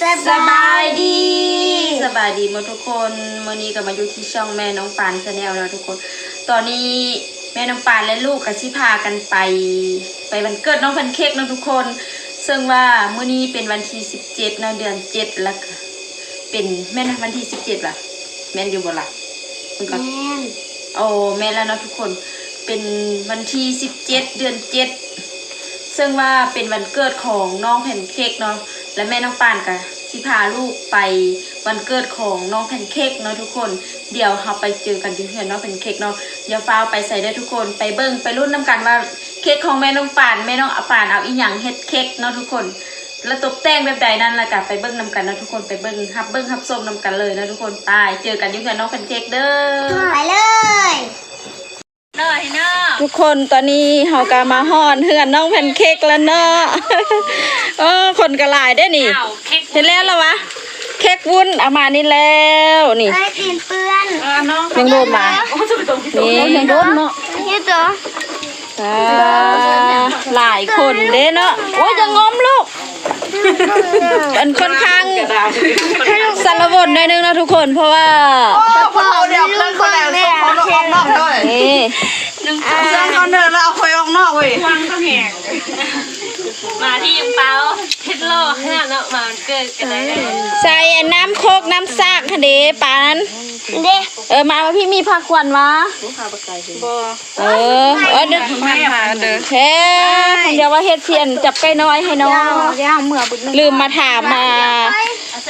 สบายดีสบายดีหมดทุกคนมื่อนี้ก็มาอยู่ที่ช่องแม่น้องปานชาแนลแล้วทุกคน ตอนนี้แม่น้องปานและลูกกับชิพากันไป ไปวันเกิดน้องแพนเค้กเนาะทุกคน ซึ่งว่ามื่อนี้เป็นวันที่สิบเจ็ดเนาะเดือนเจ็ดแล้วก็เป็นแม่นะวันที่สิบเจ็ดล่ะ แม่นอยู่บ่ล่ะมึงก่อนแม่นโอ้แม่แล้วเนาะทุกคนเป็นวันที่สิบเจ็ดเดือนเจ็ดซึ่งว่าเป็นวันเกิดของน้องแพนเค้กเนาะ และแม่น้องปานกับที่พาลูกไปวันเกิดของน้องแพนเค้กเนาะทุกคน เดี๋ยวเราไปเจอกันที่เพื่อนน้องแพนเค้กเนาะเดี๋ยวฟ้าวไปใส่ได้ทุกคนไปเบิ้งไปรุ่นน้ำกันว่าเค้กของแม่น้องปานแม่น้องอปานเอาอีหยังเฮ็ดเค้กเนาะทุกคน แล้วตกแต่งแบบใดนั่นละกันไปเบิ้งนำกันนะทุกคนไปเบิ้งฮับเบิ้งฮับส้มนำกันเลยนะทุกคนไปเจอกันที่เพื่อนน้องแพนเค้กเด้อไปเลยเนาะเนาะทุกคนตอนนี้เฮากามาฮอดเฮือนน้องแพนเค้กแล้วเนาะ เออคนก็หลายได้อนี่เห็นแล้วเหรอวะ เค้กวุ้นเอามานี่แล้วนี่เอ้ยตีนเปื้อนยังโดนมานี่ยังโดนเนาะนี่ตัวอ่าหลายคนเด้เนาะโอ้ยจะงอมลูกมันค่อนข้างสารวนหน่อยนึงนะทุกคนเพราะว่าพวกเราเดี๋ยวเพื่อนคนแล้วส่งเขาออกนอกเลยนี่เพื่อนคนเดินแล้วเอาคอยออกนอกเว้ย มาที่ยังเปาเพชรโลกขนาดเนาะมาวันเกิดกันได้เลยใส่น้ำโคกน้ำซากค่ะเด้ปานเด้เออมาว่าพี่มีผักควันวะเออเออเดี๋ยวไม่มาเด้อเฮ้เดี๋ยวว่าเฮ็ดเทียนจับไก่น้อยให้น้องย่างเมื่อบุญลืมมาถามมา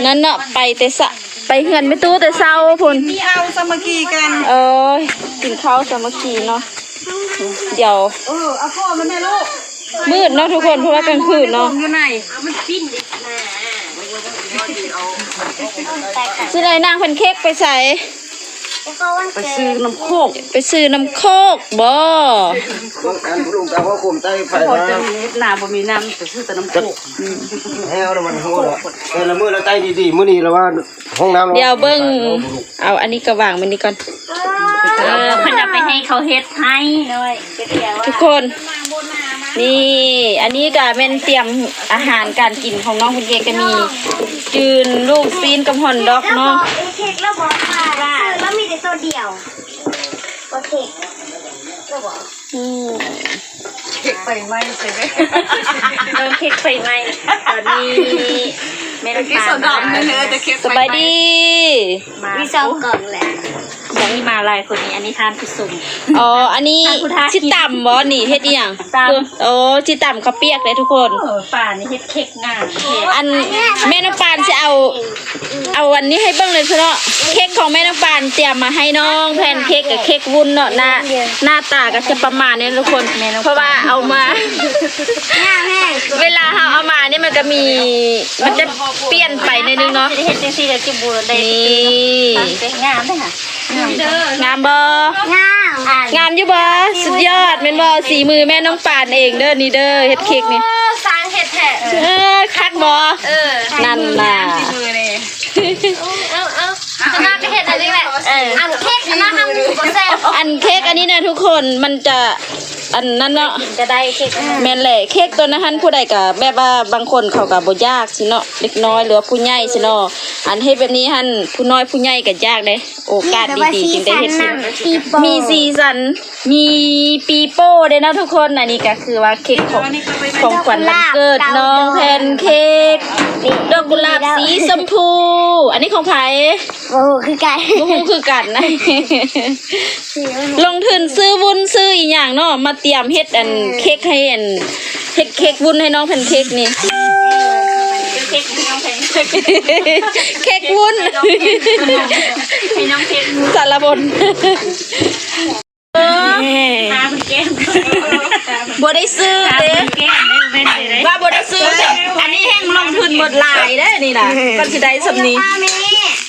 นั่นเนาะไปแต่สะไปเฮือนไม่ตู้แต่เช้าพุ่นมีเอาสามัคคีกัน เออกินข้าวสามัคคีเนาะเดี๋ยวเออเอาพ่อมันแม่ลูก มืดเนาะทุกคนเพราะว่ากลางคืนเนาะอยู่ไหนสิได้นางเพิ่นเค้กไปใส่แล้วก็วันไปเกิซื้อดน้ำโคก ไปซื้อน้ำโคกบ่อันผู้ลุงตาว่าคุมใต้ไฟโคมาจะมีหนาบ่มีน้ำแต่ซื้อแต่น้ำโคกแห้วแล้วมันโหดอะแต่ละมื้อละใต้ดีๆมื้อนี้ละว่าห้องน้ำเดี๋ยวเบิ่งเอาอันนี้ก็วางไว้นี่ก่อนเออเพิ่นจะไปให้เขาเฮ็ดให้เลยก็เดี๋ยวทุกคน นี่ อันนี้ก็เป็นเตรียมอาหารการกินของน้องคุณเกก็มี จืนลูกซีนกับฮอนดอกแล้วบอเนาะกไอ้เค้กแล้วบอกค่ะซื้อแล้วมีแต่ตัวเดียวโอเคแล้วบอกอืมเก็บไปไหมใช่ไหมโดนเค้กไฟไหม้ตอนนี้แม่เมื่อกี้น้ำสตาลดำเนื้อจะเก็บสบายดีมามีสองกล่องแหละ อย่างนี้มาหลายคนนี้อันนี้ทานผู้สุ่มอ๋อ อันนี้ทานพุทธาชิต่ำบ่นี่เฮ็ดอีหยังตำโอ้ชิต่ำข้าวเปียกเลยทุกคน เออป่านนี่เฮ็ดเค้กง่ายเค้กอันแม่น้ำปานจะเอา เอาวันนี้ให้เบิ่งเลยเถอะเนาะเค้ก ของแม่น้ำปานเตรียมมาให้น้องแผ่นเค้กกับเค้กวุ้นเนาะหน้าหน้าตาก็จะประมาณนี้ทุกคน เพราะว่าเอามาแม่แม่เวลาเราเอามานี่มันจะมีมันจะเปลี่ยนไปในอยนึงเนาะจะเฮ็ดจังซี่แล้วจิบูได้นี่เค้กงามเด้อค่ะเด้องามบ่งามอ่านงามอยู่บ่สุดยอดแม่นบ่สีมือแม่น้องปานเองเด้อนี่เด้อเฮ็ดเค้กนี่สร้างเฮ็ดแท้เออคักบ่เออนั่นน่ะ อออันเค้กคณะทำบ่แซ่บอันเค้กอันนี้นะทุกคนมันจะอันนั้นเนาะจะได้เค้กแม่นแหละเค้กตัวนั้นหันผู้ใดก็แบบว่าบางคนเขาก็บ่ยากสิเนาะเล็กน้อยหรือว่าผู้ใหญ่สิเนาะอันเฮ็ดแบบนี้หันผู้น้อยผู้ใหญ่ก็ยากเด้โอกาสดีๆจึงได้เฮ็ดสิปีโป้มีสีสัน มีปีโป้ด้วยนะทุกคนอันนี้ก็คือว่าเค้กของของขวัญวันเกิดน้องแพนเค้กดอกกุหลาบสีชมพู อันนี้ของไผโอ้โหคือไก่บ่ฮู้คือกันนะลงทุนซื้อวุ้นซื้ออีหยังเนาะมาเตรียมเฮ็ดอันเค้กให้อันเฮ็ดเค้กวุ้นให้น้องแพนเค้กนี่เค้กน้องเพนเค้กวุ้นให้น้องเพนสารบน เออหาคุณแก้มบ่ได้ซื้อหาเด้คุณแก้มได้เป็นได้ว่าบ่ได้ซื้ออันนี้แห้งลงทุนหมดหลายเด้อนี่น่ะก็สิได้สำนี้ป้าแม่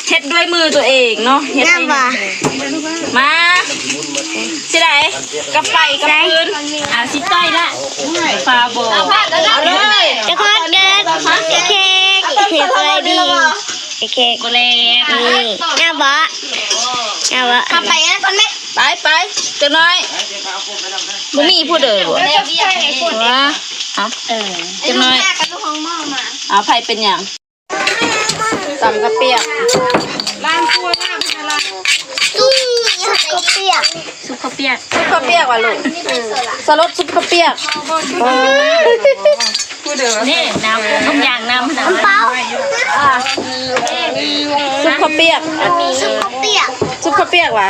เฮ็ดด้วยมือตัวเองเนาะเฮ็ดงามให้ว่ะมาสิได้กับไปกับพื้นอ่าสิต้อยละฟาโบเอาเลยจะคอนเกิดไอ้เค้กไอ้เค้กอะไรดีไอ้เค้กโกเล่นี่งามบ่งามบ่ขับไปนะคนแม่ ไปไปจังน้อยบ่มีผู้เด้อบ่เดี๋ยวพี่ให้คนว่าเอาเออจังน้อยกับลูกของหม้อมาเอาไผเป็นหยังไตำกระเปียกร้านครัวร้านอะไรตุ้มก็เปียกซุปข้าวเปียกซุปข้าวเปียกว่ะลูกสลดซุปข้าวเปียกพูดเด้อนี่น้ำทุกอย่างน้ำน้ำเปล่าซุปข้าวเปียกซุปก็เปียกซุปข้าว เปียกว่ะ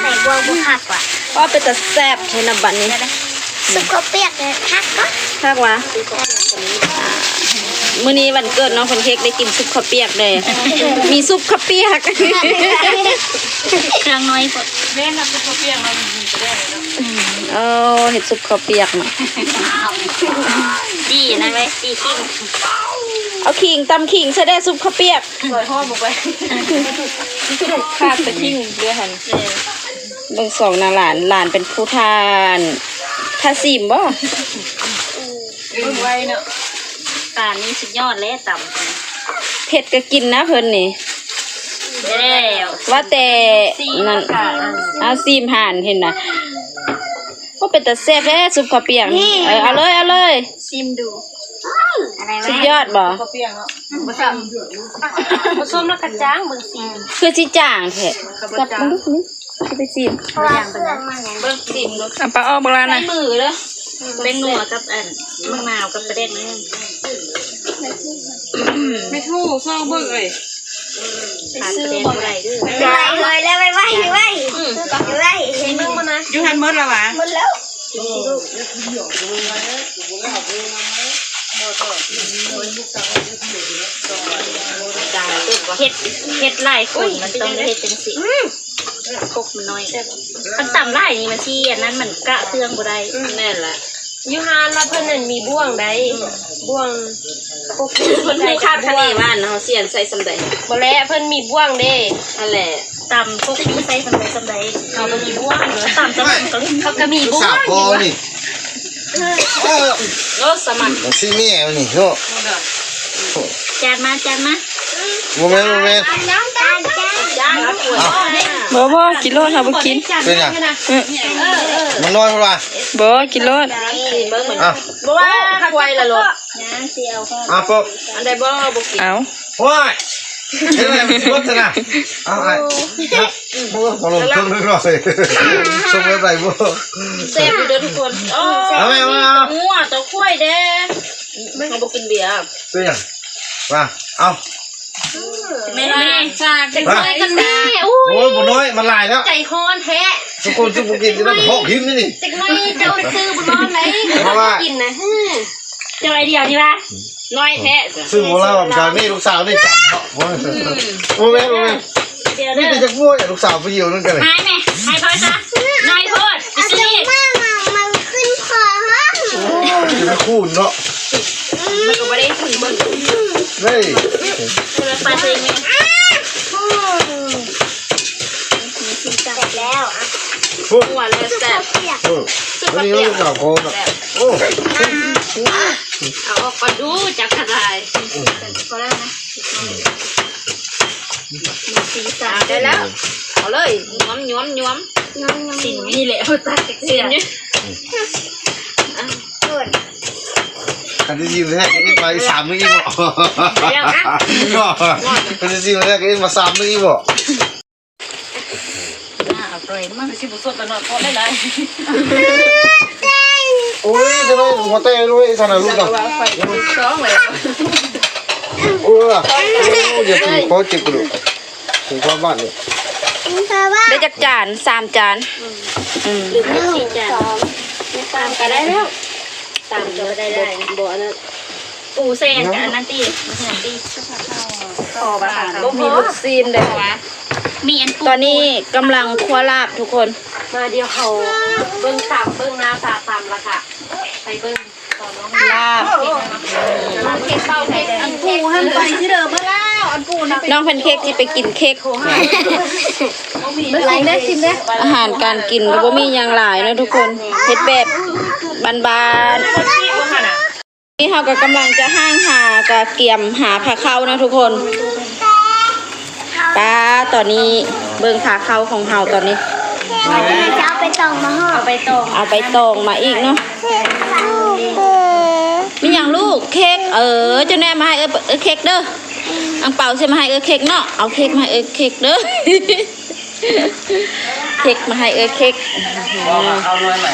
ใส่บวงบุหักว่ะว่าเป็นแต่แซ่บเทนะบัดนี้ซุปก็เปียกเลยทักก็ทักว่ามื้อนี้วันเกิดน้องคนเค้กได้กินซุปข้าวเปียกเลย มีซุปข้าวเปียกเครื่องน้อยกว่าแม่นับเป็นข้าวเปียกเรามีก็ได้เนาะเออเห็ดซุปข้าวเปียกมาดีนะไว้ดีจริง เอาขิงตำขิงใส่ได้ซุปข้าวเปียกซอยห้อมลงไปขาดไปทิ้งเรือหันเบิ่งสองนาหลานหลานเป็นผู้ทานทาซิมบ่เบิ่งไว้เนาะตานี่สุดยอดเลยต่เผ็ดก็กินนะเพิ่นนี่ำแล้วว่าแต่นั่นเอาซีมห่านเห็นนะว่าเป็นแต่แซ่บแท้ซุปข้าวเปียกนี่เออเอาเลยเอาเลยซิมดู อะไรสุดไหมยอดบ่ข้าวเปียกเนาะบ่ซ้ำผสมแล้วกระจ้างเบิ่งซิมคือสิจ่างแท้กับมึงดูนี่เอาไปซีมเพราะว่าเครื่องมันไงเบิ่งซีมลูกอะปลาอ้อมแล้วนะมือเด้อเป็นนัวกับอันมะนาวกับประเด็นนี่ไม่ถูกซ่องเบิ่งเอ้ยขาดประเด็นอะไรด้วยไปเลยแล้วไปไปไปไปมึงมานะอยู่หันหมดแล้ววะหมดแล้ว เฮ็ดเฮ็ดหลายคนมันต้องได้เฮ็ดเป็นสิพกมันน้อยคันต่ำหลายนี่มันที่อันนั้นมันกะเครื่องบ่ได้แน่นละยูฮานแล้วเพิ่นนั่นมีบ่วงได้บ่วงพวกเพิ่นผู้คาดคะเนว่านเนาะเสียนใส่สำใดบ่แล้วเพิ่นมีบ่วงเด้นั่นแหละต่ำพวกนี้ใส่สำใดสำใดเขาก็มีบ้วงต่ำต่ำก็เขาก็มีบ่วสางวนี่ เออโลสมัครมันสิแม่มันนี่เนาะจานมาจานมาโมเมนต์โมเมนต์น้องการจ้าจานปวดบ่บ่กินโลค่ะบ่กินเป็นยังมันน้อยเท่าไหร่บ่กินโลดอะบ่ว่าควายละโลดนะเสียวเขาอะปุ๊บอันใดบ่บ่กินเอาว้ายเห็นไหมมันสิบดนะเอาไอ้ ครับบ่พอลงเครื่องนึกหน่อยส่งไปไหนบ่แซ่บอยู่เด้อทุกคนอ๋อเอาไหมเอาไหมเอางัวตัวควายเด้เขาบ่กินเบียร์เป็นหยังมาเอาแม่แม่ฝากจะมาไปกันแม่อู้โอ้ยบ่น้อยมันหลายแล้วใจฮอนแท้ทุกคนทุกคนกินจะต้องหอกหินนี่นี่จักหน่อยจะเอาซื้อบ่นอนไหนเพราะว่ากินนะฮึเจ้าไอเดียนี่ปะน้อยแท้ซึ่งโมล่าผมจะนี่ลูกสาวได้จับเนาะโอ้ยโมเมนต์โมเมนต์ เดี๋ยวนี่เด้อเป็นจักรมั่วอย่างลูกสาวไปอยู่นั่นกันเลยหายไหมหายพอยซะน้อยโพดไปซื้อนี่ มามามันขึ้นคอห้องจะไม่คู่เนาะมันก็บ่ได้ถึงเบิ่งเฮ้ยเลยไปซื้อนี่จับแล้วพูดงัวแล้วแซ่บเออวันนี้ลูกสาวโคตรโอ้เอาออกก่อนดูจับกระไรก็ได้นะ สีสันได้แล้วเอาเลยย้อมย้อมย้อมสินนี่แหละตัดเสียนี่คันที่ยิมแรกก็มาสามนึงอีกบ่คันที่ยิมแรกก็มาสามนึงอีกบ่อร่อยมากสิบ่สดแล้วเนาะพอได้หลายโอ้ยจะได้หัวเต้ด้วยสนาลูกต่อร้องเลยโอ้ย โอ้ยอย่าตีคอเจ็บกระดูกถึงความบ้านเนี่ยเพราะว่าได้จักจานสามจานอืมหรือไม่สีจันตามก็ได้แล้วตามก็ได้ได้บ่นะปูเซนกับอันนั้นตีมันอันตีพอบ่ค่ะบ่มีลูกซีนเด้อมีอันตอนนี้กำลังคั่วลาบทุกคน มาเดียวเขาเบิ่งตามเบิ่งหน้าตาตามละค่ะไปเบิ่ง อนน้องลาบเค้กเป้าเค้กอันปูหันไปที่เดิมมาแล้วอันปูนี่น้องแพนเค้กที่ไปกินเค้กอะไรได้ชิมได้อาหารการกินก็บ่มีอย่างหลายเนอะทุกคนเฮ็ดแบบบานๆนี่เฮาก็กำลังจะห้างหากะเกียมหาผักเข้านะทุกคนป้าตอนนี้เบิ่งผักเข้าของเฮาตอนนี้จะเอาไปตองมาห่อเอาไปตรงเอาไปตองมาอีกเนาะ มีอย่างลูกเค้กเออเจ้าแน่มาให้เออเออเค้กเด้ออังเปาใช่มาให้เออเค้กเนาะเอาเค้กมาให้เออเค้กเด้อเค้กมาให้เออเค้กเอามาเอาหน่วยใหม่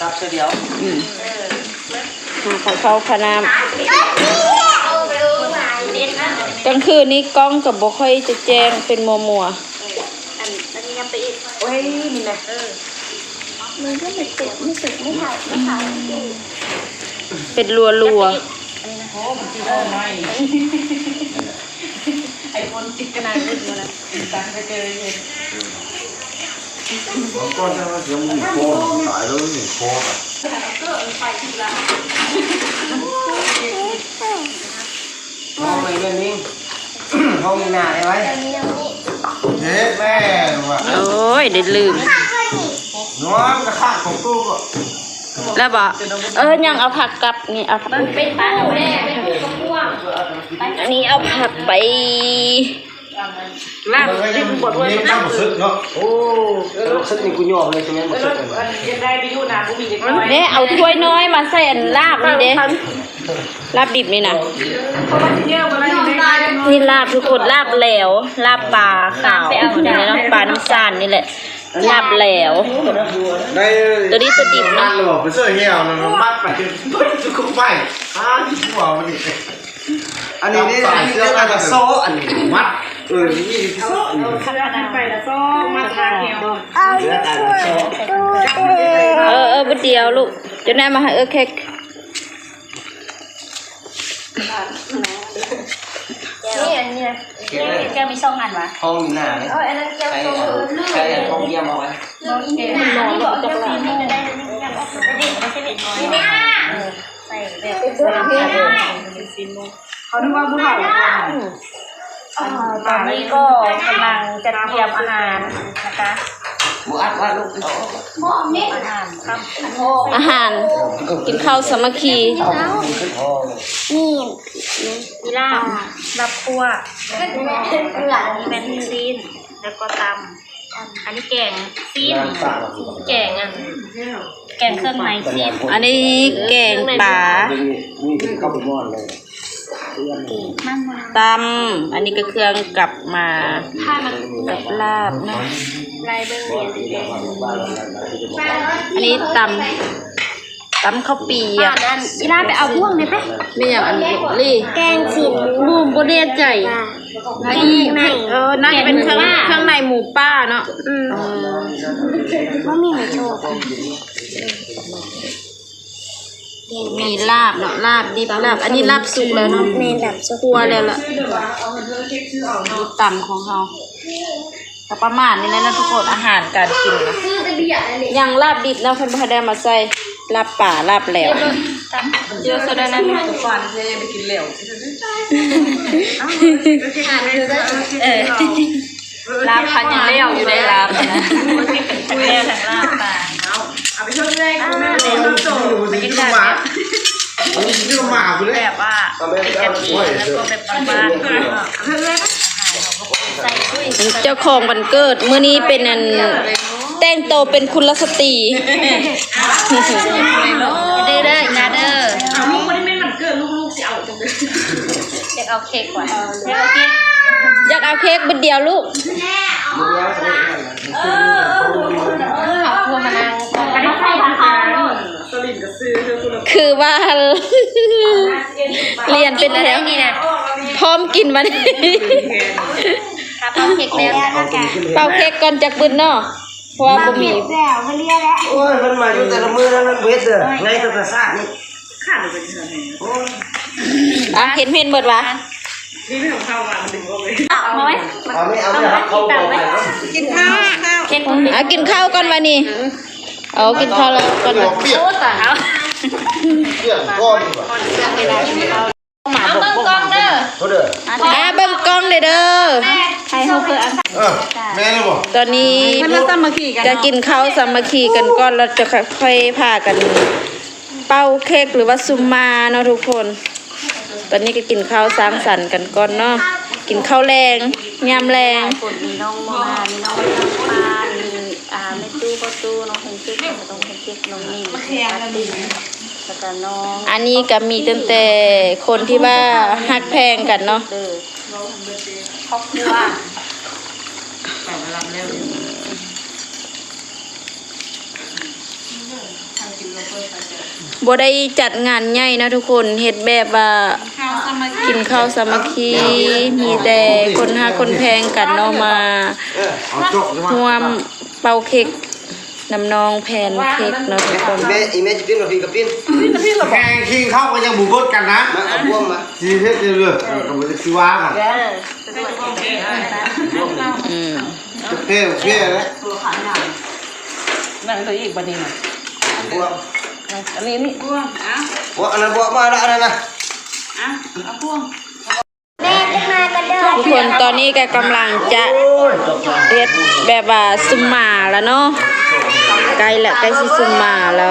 ซับเดียวหาของเขาพนามกลางคืนนี้กล้องกับบ่ค่อยจะแจ้งเป็นมัวมัวโอ้ยนี่นะ มันก็ไม่ติดไม่ติดไม่ถ่ายไม่ถ่ายๆเป็นรัวรัวไอ้คนติดกระนาดรุ่นมาแล้วตามไปเจอเองก้อนจะมาเสียมึงโคตรตายแล้วนี่โคตรอะห้องไม่เล่นนิ่งห้องมีหน้าได้ไหมเฮ้แม่ว่ะๆโอ้ยได้ลืม น้องกระข้างของตู้ก็แล้วบอกเออยังเอาผักกลับนี่เอาผักเป็นปลาแม่เป็นผู้กระพ่วงอันนี้เอาผักไปลาบได้กูบดด้วยมันน่างซึกเนาะโอ้ซึกนี่กูยอมเลยใช่ไหมมันซึกเลยได้ไปอยู่นากูมีเด็กน้อยเด้เอาถ้วยน้อยมาใส่อันลาบนี่เด้ลาบดิบนี่นะนี่ลาอยู่ในบ้านนี่ลาบทุกคนลาบแหลวลาบปลาขาวนี่เนาะปลาน้ำซานนี่แหละ ลาบแหลว ได้ตัวนี้ตัวดิบมัเนาะดเลยบอกไปเสื้อเหี่ยวนะมัดไปทุกคนไปอ้าวที่หัวมันนี่อันนี้นี่อันนี้เรียกว่าโซ่อันนี้มัดเออนี่ที่โซ่ขนาดไปแล้วก็มาทานเดียวเอาช่วยตัวเองเออเออบ่เดียวลูกจะได้มาให้เออเค้ก นี่อันนี้เก็บเลยแก้วมีช่องงานวะห้องมีหน้าเลยเอาอันนั้นเกี่ยวใช้กับใช้ห้องเยี่ยมเอาไว้นอนบอกจะซีนี่จะได้นี่ยังออกมาดิไม่ใช่เด็กน้อยนี่ใส่แบบตัวนี้เขานึกว่าผู้เฒ่าตอนนี้ก็กำลังจะเตรียมอาหารนะคะ หมูอัดว่าลูกอาหารค่ำโมอาหาร กินข้าวสามัคคีขึ้นห้องนี่มีลาบลาบคั่วก็เกลืออันนี้เป็นซีน แล้วก็ตำอันนี้แกงซีนแกงอะแกงเครื่องในซีนอันนี้แกงป่านี่นี่เข้าไปมอนเลยตำอันนี้ก็เครื่องกลับมาถ้ามันกับลาบนะ ลายเบื้องเรียนสีแดงอันนี้ตำตำข้าวเปียกอันอีลาไปเอาพ่วงเลยไหมไม่อย่างอันนี้ลี่แกงสินบูมบ่แน่ใจนี่ไม่เออน่าจะเป็นเครื่องเครื่องในหมูป้าเนาะอืมเออว่ามีไม่โชคมีลาบเนาะลาบดิบลาบ อันนี้ลาบสุกแล้วเนาะในแบบสุครัวแล้วล่ะดูตำของเรา ก็ประมาณนี้แหล้วนะทุกคนอาหารการกินนะคือจะเบียดอะไรยังลาบดิบนะเพิ่นบ่ได้มาใส่ลาบป่าลาบแหลวเยอะสุดแล้วนะทุกวันจะไปกินเหลวเออลาบพันยังเลี้ยวอยู่ได้ลาบนะทั้งแก้วทั้งลาบปลาเอาไปช่วยแม่คุณแม่เลี้ยงโตมันจะกินหมามันจะกินหมาไปเลยแบบว่าเป็นกะทิแล้วก็แบบบ้านๆ เจ้าของวันเกิดมื้อนี้เป็นอันแต่งโตวเป็นคุณลสตรีเด้อเด้อนะเด้อเอาลูกคนที่ไม่มันเกิดลูกๆสิเอาจังเลยอยากเอาเค้กก่อนอยากเอาเค้กอยากเอาเค้กเบิดเดียวลูก เอาพวงมาลังก่อนอันนี้ใครทำคะสลิมกับซื้อเธอคุณคือว่า เรียนเป็นแถวนี่นะพร้อมกินวันนี้ครับเอาเค้กแล้วเป่าเค้กก่อนจากบึนเนาะเพราะว่าบ่มีแล้วมาเรียกแล้วโอ้ยมันมาอยู่แต่ละมือแล้วมันเบ็ดเด้อไงตัวกระซ่านี่ขาดเลยเป็นเธอไงอะเห็นเห็นเบิดวะนี่ไม่ของข้าวมามันดึงออกเลยเอาไหมเอาไม่เอาไม่ครับเข้าไปกินข้าวข้าวเค้กคุณอะกินข้าวก่อนวันนี้เอากินข้าวแล้วก่อนเดี๋ยวเปียกโอ้ตายเอาเปียกก้อนดีกว่า หมาเอาบกเบิ้งกล้องเด้อเขาเด้ออะเบิ่งกล้องเด้อเด้อใครเขาเคยอันเออแม่เลยบอกตอนนี้มันละสามัคคีกันจะกินข้าวสามัคคีกันก่อนแล้วจะค่อยๆพากัน เป้าเค้กหรือว่าซุมมาเนาะทุกคน ตอนนี้ก็กินข้าวสร้างสรรค์กันก่อนเนาะกินข้าวแรงยามแรงคนมีน้องโมนามีน้องน้องปานมีอ่าแม่ตู้พ่อตู้น้องเพนเค้กน้องเพนเค้กน้องนิ่มปาร์ตี้ แล้วก็น้องอันนี้ก็มีตั้งแต่คนที่ว่าฮักแพงกันเนาะเด้อครอบครัวบ่ได้จัดงานใหญ่นะทุกคนเฮ็ดแบบว่ากินข้าวสามัคคีมีแต่คนฮักคนแพงกันเนาะมาเอาจกจะมาร่วมเป่าเค้ก น้ำนองแพนเค้กเนาะทุกคนอีเมอีเมจะปิ้นมาพี่กับปิ้นแกงคิงเข้าก็ยังบุบเบิดกันนะมาเอาพวงมาสีเฮ็ดเรื่อยๆเออก็บ่ได้สิว่ากันอืมเท่เท่นะนั่งตัวอีกบัดนี้น่ะพวงอันนี้นี่พวงอันนั้นพวงมาแล้วอันนั้นนะทุกคนตอนนี้ก็กำลังจะเฮ็ดแบบว่าซุมมาแล้วเนาะ ใกล้ละใกล้สิซุมมาแล้ว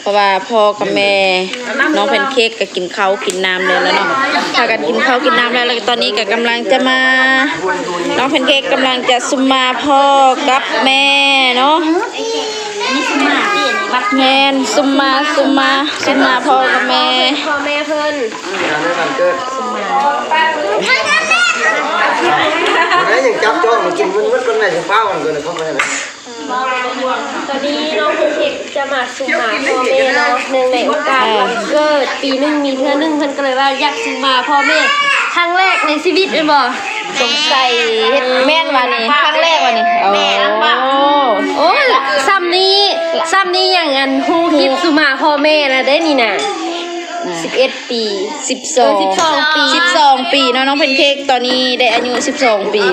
เพราะว่าพ่อกับแม่น้องแพนเค้กก็กินข้าวกินน้ำเลยแล้วเนาะถ้ากันกินข้าวกินน้ำแล้วแล้วก็ตอนนี้ก็กำลังจะมา น้องแพนเค้กกำลังจะซุมมาพ่อกับแม่เนาะแมนซุมมาซุมมาซุมมาพ่อกับแม่พ่อแม่เพิ่นอันนั้นวันเกิดวันนั้นยังจับจ้องมากินมันมันคนไหนจะเฝ้ากัน ตอนนี้น้องเค้กจะมาสุมาพ่อแม่เนาะเนื่งในโอกาสวันเกิดปีหนึงมีเทื่อหนึงเพิ่นก็เลยว่าอยากสุมาพ่อแม่ครั้งแรกในชีวิตเลยบ่สงสัยเฮ็ดแม่นวันนี้ครั้งแรกวันนี้โอ้โอ้ซ้ำนี้ซ้ำนี้อย่างอันฮู้คิดสุมาพ่อแม่นะได้นี่น่ะ 11ปีสิบสอง12ปี สิบสองปีเนาะน้องเพนเค้กตอนนี้ได้อายุสิบสองปี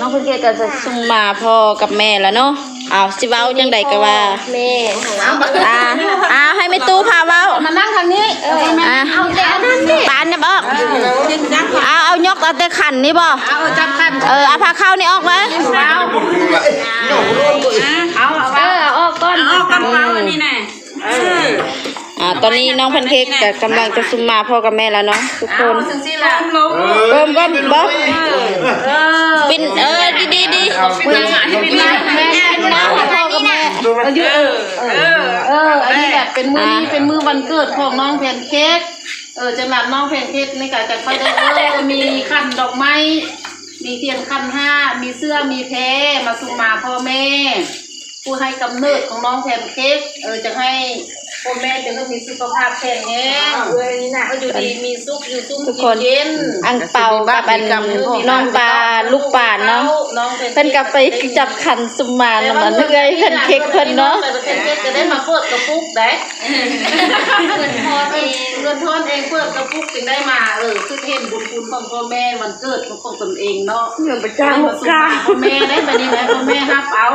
น้องเพนเค้กก็จะซุ่มมาพ่อกับแม่แล้วเนาะเอาสิเว้าจังใดก็ว่าแม่อ่าอ่าให้ไม่ตู้พาเว้ามานั่งทางนี้อ่าเอาแต่อันนั้นดิปานเนี่ยบอกเอาเอายกเอาแต่ขันนี่บ่เอาจับขันเออเอาผ้าเข้านี่ออกเลยเอาเอาเออเอาออกก่อนเอากำเป๋าอันนี้น่ะ อ่าตอนนี้น้องเพนเค้กก็กำลังจะซุ่มมาพ่อกับแม่แล้วเนาะทุกคนถึงสิล่ะเบิ่มเบิ่มเบิ่มปินเออดีดีดีเป็นหาที่เป็นร้านแม่เป็นน้าพ่อกับแม่อายุเออเออเอออันนี้แบบเป็นมือนี้เป็นมือวันเกิดของน้องแพนเค้กเออจังหวัดน้องแพนเค้กในการจัดไฟได้เออมีขันดอกไม้มีเทียนขันห้ามีเสื้อมีแพรมาสุมาพ่อแม่ ผู้ให้กำเนิดของน้องแพนเค้กเออจะให้ พ่อแม่จะต้องมีสุขภาพแข็งแรงก็อยู่ดีมีสุขอยู่ซุ้มทุกคนเย็นอังเปากับอันน้องปลาลูกป่านเนาะน้องเป็นเพิ่นก็ไปจับขันซุมมานำมันเรื่อยเพิ่นเค้กเพิ่นเนาะแต่เป็นเค้กจะได้มาเปิดกระปุกได้เงินพอเองเงินทอนเองเปิดกระปุกจึงได้มาเออคือเห็นบุญคุณของพ่อแม่วันเกิดของตนเองเนาะเงินประจำของพ่อแม่ได้บัดนี้นะพ่อแม่ฮับเอา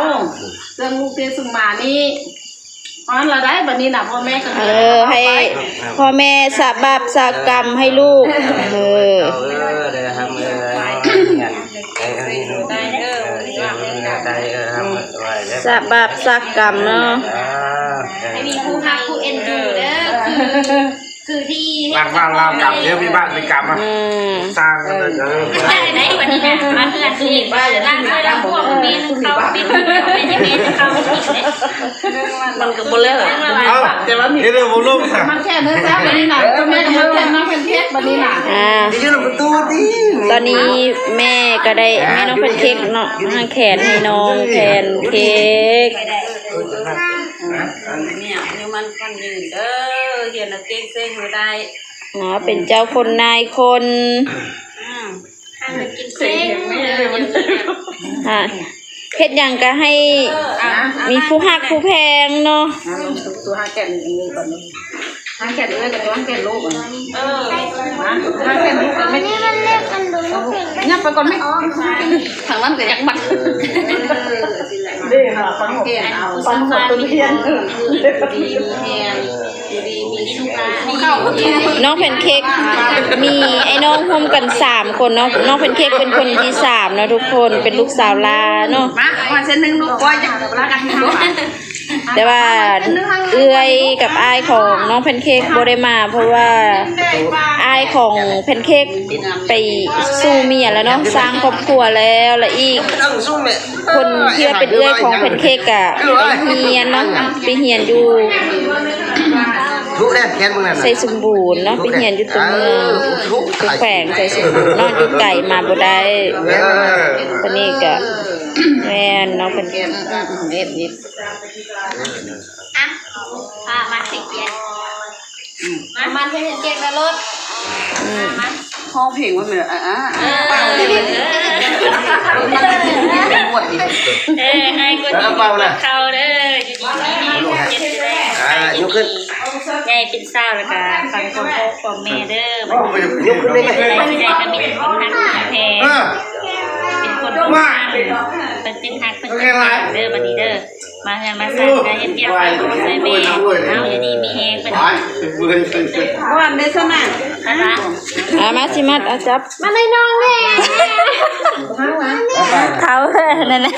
เรื่องลูกเทสุมานี่ อ๋อเราได้บัดนี้นะพ่อแม่ก็เออ ให้พ่อแม่สาบาปสากรรมให้ลูก เออเออเดี๋ยวทำเออไอ้อันนี้ได้เออได้เออทำไว้สาบาปสากรรมเนาะอ่าให้มีผู้ฮักผู้เอ็นดูเด้อ คือคือที่บ้านบ้านเรากลับเดี๋ยวมีบ้านมีกลับมาอืมสร้างกันเลยเออได้ไหนวันนี้นะมาเพื่อนคือว่าจะร่างกายเราพวกเมนเขาเป็นไม่ใช่เมนเขาผิดเลยมันก็บ่เลิกเอาแต่ว่านี่เรื่องผมรู้ค่ะมันแค่เนื้อแซ่บบัดนี้นะพ่อแม่ก็มาแค่น้องเป็นเค้กบัดนี้นะอ่าที่เราประตูดิตอนนี้แม่ก็ได้แม่น้องแพนเค้กเนาะทางแขนให้น้องแพนเค้ก เนี่ยนี่มันคนยืนเด้อเขียนเก่งเซ็งไม่ได้เนาะเป็นเจ้าคนนายคนกินเส้นเลยอะเฮ็ดหยังก็ให้มีผู้ฮักผู้แพงเนาะตัวห้าแก่นนี่ก่อนห้าแก่นเลยกับตัวห้าแก่นลูกเออห้าแก่นลูกกันไม่นี่มันเรียกกันดูลูกเก่งเนี่ยไปก่อนไหมทางนั้นก็อยากบัต รเด้อค่ะฟังเกณฑ์เอาฟังหมดตัวเรียนดีมีแฮนดีมีสุขเข้าน้องแพนเค้กมีไอ้น้องร่วมกันสามคนเนาะน้องแพนเค้กเป็นคนที่สามเนาะทุกคนเป็นลูกสาวลาเนาะมามาเส้นหนึ่งลูกก้อยจะรักกันทำ แต่ว่าเอื้อยกับอายของน้องแพนเค้กบ่ได้มา เพราะว่าอายของแพนเค้กไปสู้เมียแล้วเนาะสร้างครอบครัวแล้วและอีก คนที่ว่าเป็นเอื้อยของแพนเค้กอะไปเฮียนเนาะไปเฮียนอยู่ ทุกแน่แค้นมึงนั่นใส่สมบูรณ์เนาะไปเฮียนอยู่ตัวเมืองตัวแขวงใส่สมบูรณ์เนอนอยู่ไก่มาบ่ได้เออตอนนี้ก็แม่นเนาะเป็นเอ็ดเอ็ดอะมาสิเกียนมามันเพื่อนเกียนแล้วรถห้องเพลงว่าเหมือนอะอะเปล่าเลยมันเป็นบวชอีก เออให้คนเอาเปล่านะ เขาเด้ออยู่ดีๆเจ็บเลยอ่า ยกขึ้นใหญ่เป็นสาวแล้วก็ฟังความพ่อความแม่เด้อบัดนี้ยกขึ้นได้ไหมใจที่ใดก็มีแต่คนหักคนแพงเออ เป็นคนต้องหักเป็นเป็นหักเป็นเป็นหักเด้อบัดนี้เด้อ มาเงินมาสั่งก็เฮ็ดเบียกฝากตัวใส่แม่เอาอย่าดีมีแฮงเป็นวันได้สนะนะคะ อามาสิมัดเอาจับมาเลยน้องแม่เขานั่นน่ะ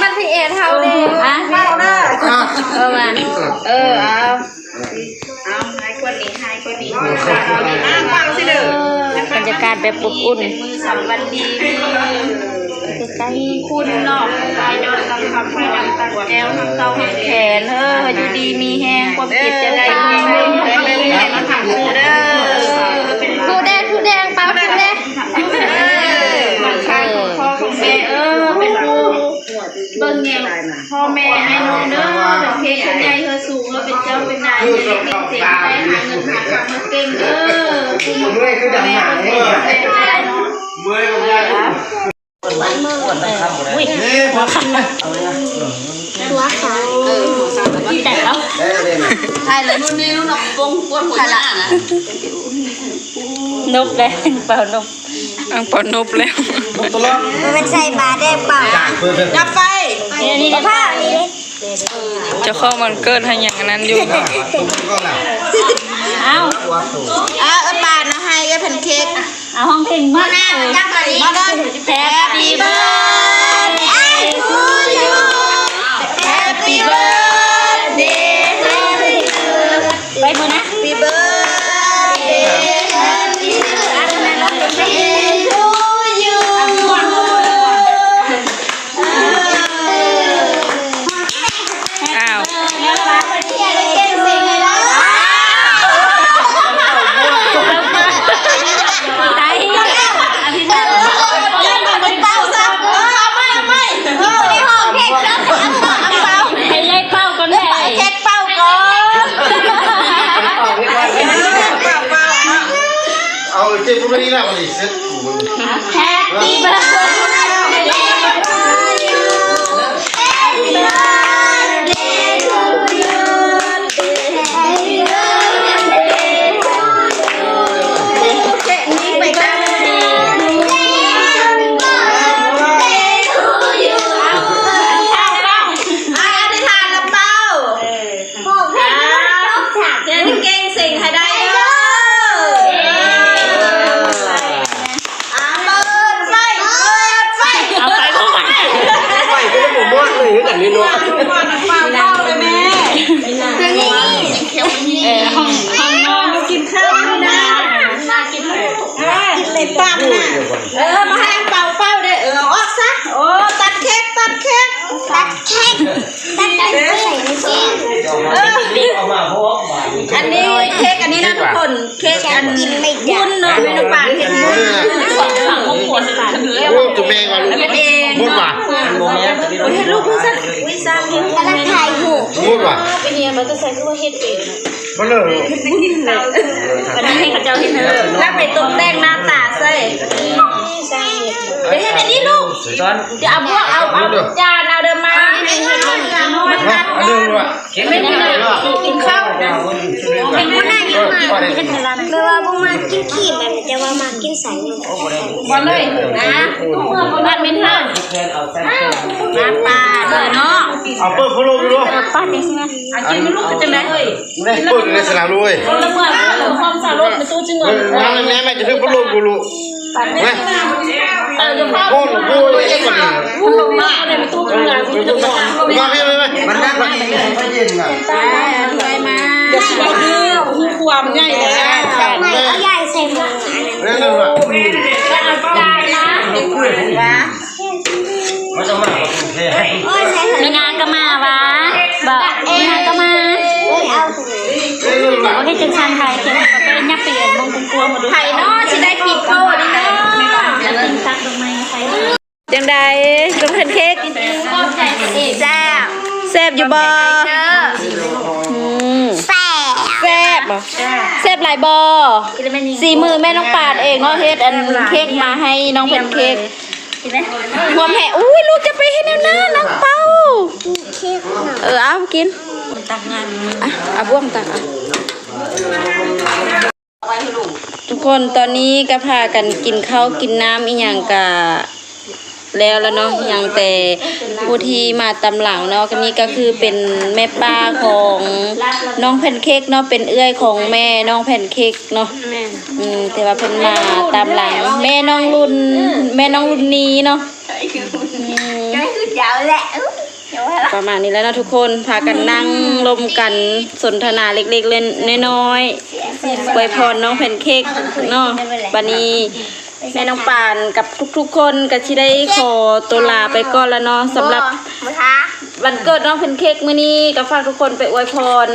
มันพี่เอ็ดเท่าเด้อะเออมาเออเอาเอาให้คนนี้ให้คนนี้ฟังสิเด้อบรรยากาศแบบอบอุ่นมือสองวันดีมีคุณเนาะกายยอดกำคำไฟดำตัดแอวทำเตาหักแขนเอออยู่ดีมีแห้งความเจ็บจะได้มีเงินได้เงินได้มาถามเธอเด้อเป็น ทูแดงทูแดงเปล่าทูแดง เออมันค่าของพ่อของแม่เออเป็นผู้เบิ่งแยง พ่อแม่ให้น้องเด้อเป็นเพศเป็นใหญ่เธอสูงแล้วเป็นเจ้าเป็นนายเป็นเด็กเจ๋งไปหาเงินหาคำมาเก่งเด้อเมื่อยคือดำหนาแม่เนี่ยแม่เนาเมื่อยกับยายวดตั้งคำหมดเลยนี่พอคำนะตัวขาที่แต่แล้วใช่แล้วนู่นนี่นู่นเราปงปวดหัวหน้านะนบเลยเปล่านบอังเปอนบแล้วตัวละมันใส่บาได้เปล่าจากเพื่อนจับไฟ นี่นี่ผ้านี่จะเข้ามันเกิดให้อย่างนั้นอยู่ก็หลับเอาอะเออปานะให้ก็แพนเค้กเอาห้องเพลงมากเลยจับมาดิมาเลยแฮปปี้เบิร์ คนเค้กอันบุญเนาะเมนูปานเค้กบุญฝั่งห้องครัวสถานที่โอ้ตัวแม่ก่อนเป็นเอง มุดว่ะโมเมนต์ที่เราเฮ็ดลูกเพื่อนสักวิซ่าเฮ็ดกำลังถ่ายหูมุดว่ะเป็นเนี่ยมันจะใส่คือว่าเฮ็ดเองมันเลยวันนี้ให้ข้าเจ้าเฮ็ดเถอะแล้วไปตกแต่งหน้าตาใส่ไปเฮ็ดอันนี้ลูกตอนเดี๋ยวเอาพวกเอาเอาจานเอาเดิมมาให้เฮ็ดมันมันเนาะนัดอันนึงว่ะไม่ได้กินข้าวเป็นคนหน้ายิ้มมาไม่ว่าพวกมากินขี้แบบจะว่ามากินใส่เลยบอลเลยนะบ้านมินท่าแทนเอาแซงเน้ำปลาเด้อเนาะเอาเปิดพัดลมดูป้าเด็กใช่ไหมเอากินไม่รู้เป็นจังไดเฮ้ยได้เปิดในสนามด้วยคนละเมื่อความสารลดไปตู้จึงเงินน้ำแม่แม่จะนึกพัดลมกูรู้แม่โอ้โหโอ้ยมันมาอะไรมาตู้กันงานกูจะบอกมาพี่เลยมันนั่งมันไม่เย็นอะไปมาจะสิว่าดื้อหูความใหญ่เลยไม่เอาใหญ่ใส่หมาเรื่องนึงอะได้นะ มันจะมากกว่าคุณเท่โอ้ยใส่มีงานก็มาวะบอกมีงานก็มาเอ้ยเอาเรื่องนึงอะโอเคจึงชันไทยเขียนก็เป็นยักษ์เปลี่ยนมงกุฎกลัวมาดูไผ่เนาะสิได้ปีโป้นี่เนาะแล้วจึงซักลงมาใส่จังใดต้องแพนเค้กก็ใจเองแซ่บแซ่บอยู่บ่เด้ออืมแปะแซ่บบ่แซ่บหลายบ่กินแล้วไม่นี่สีมือแม่น้องปาดเองเนาะเฮ็ดอันเค้กมาให้น้องแพนเค้ก กินไหมหวมแห่อุ้ยลูกจะไปให้แนวหน้าน้องเป้าเค้กหน่อยเออเอากินตักงานอะเอาบ่วงตักอะทุกคนตอนนี้ก็พากันกินข้าวกินน้ำอีหยังกะ แล้วแล้วเนาะยังแต่ผู้ที่มาตำหลังเนาะก็นี่ก็คือเป็นแม่ป้าของน้องแพนเค้กเนาะเป็นเอื้อยของแม่น้องแพนเค้กเนาะอืมแต่ว่าเพิ่นมาตามหลัง แม่น้องรุ่น แม่น้องรุ่นนี้เนาะอืมยาวแหละประมาณนี้แล้วนะทุกคนพากันนั่งลมกันสนทนาเล็กๆเล่นน้อยๆอวพรน้องแพนเค้กเนาะวันนี้ แม่น้องปานกับทุกๆคนก็ที่ได้ขอตัวลาไปก่อนแล้วเนาะสำหรับมาท้าวันเกิดน้องแพนเค้กมื้อนี้ก็ฝากทุกคนไปอวยพร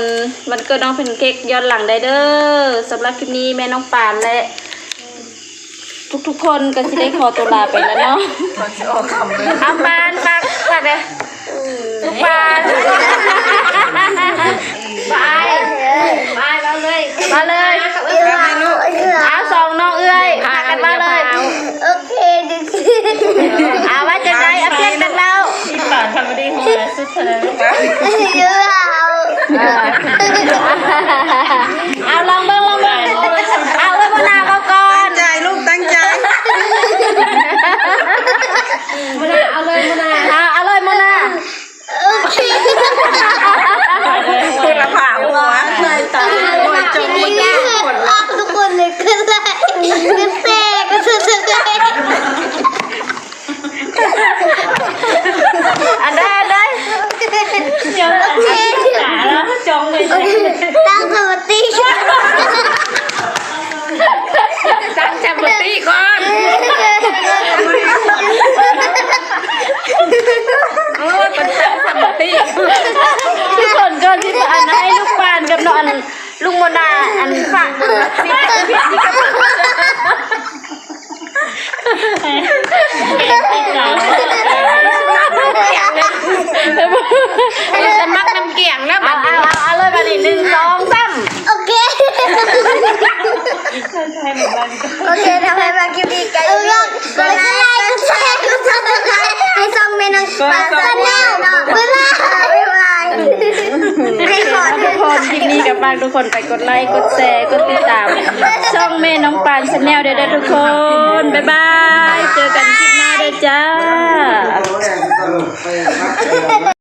วันเกิดน้องแพนเค้กย้อนหลังได้เด้อสำหรับคลิปนี้แม่น้องปานและทุกๆคนก็ที่ได้ขอตัวลาไปแล้วเนาะเอาปานฝากฝากเลยลูกปาน ไปไปมาเลย มาเลย เอื้อเอื้อ เอาสองน้องเอ้ยพากันมาเลย โอเคดึง เอาว่าจะได้เอาเพียงดังเราปากทำไม่ได้หัวสุดเธอเอื้อเอาเอาลองเบิ้งลองเบิ้งเอาไว้บนหน้าเขาก่อนใจลูกตั้งใจเอาเอาเลยโมนาโอเคคุณละผ่าหัวใจตายโอ้ยจงทีนี้ออกทุกคนเลยขึ้นเลยขึ้นเตะก็ขึ้นเลยอันได้อันได้เดี๋ยวโอเคจ๋าแล้วจองเลยตั้งสมา คลิปดีกันลองกดไลค์กดแชร์กดซับสไครต์ให้ส่องเมนูปลาซันแนลบ๊ายบายบ๊ายบายไม่ขอทุกคนคลิปนี้กับมากทุกคนไปกดไลค์กดแชร์กดติดตามช่องแม่น้องปานชนแนลเด้อทุกคนบ๊ายบายเจอกันคลิปหน้าเด้อจ้า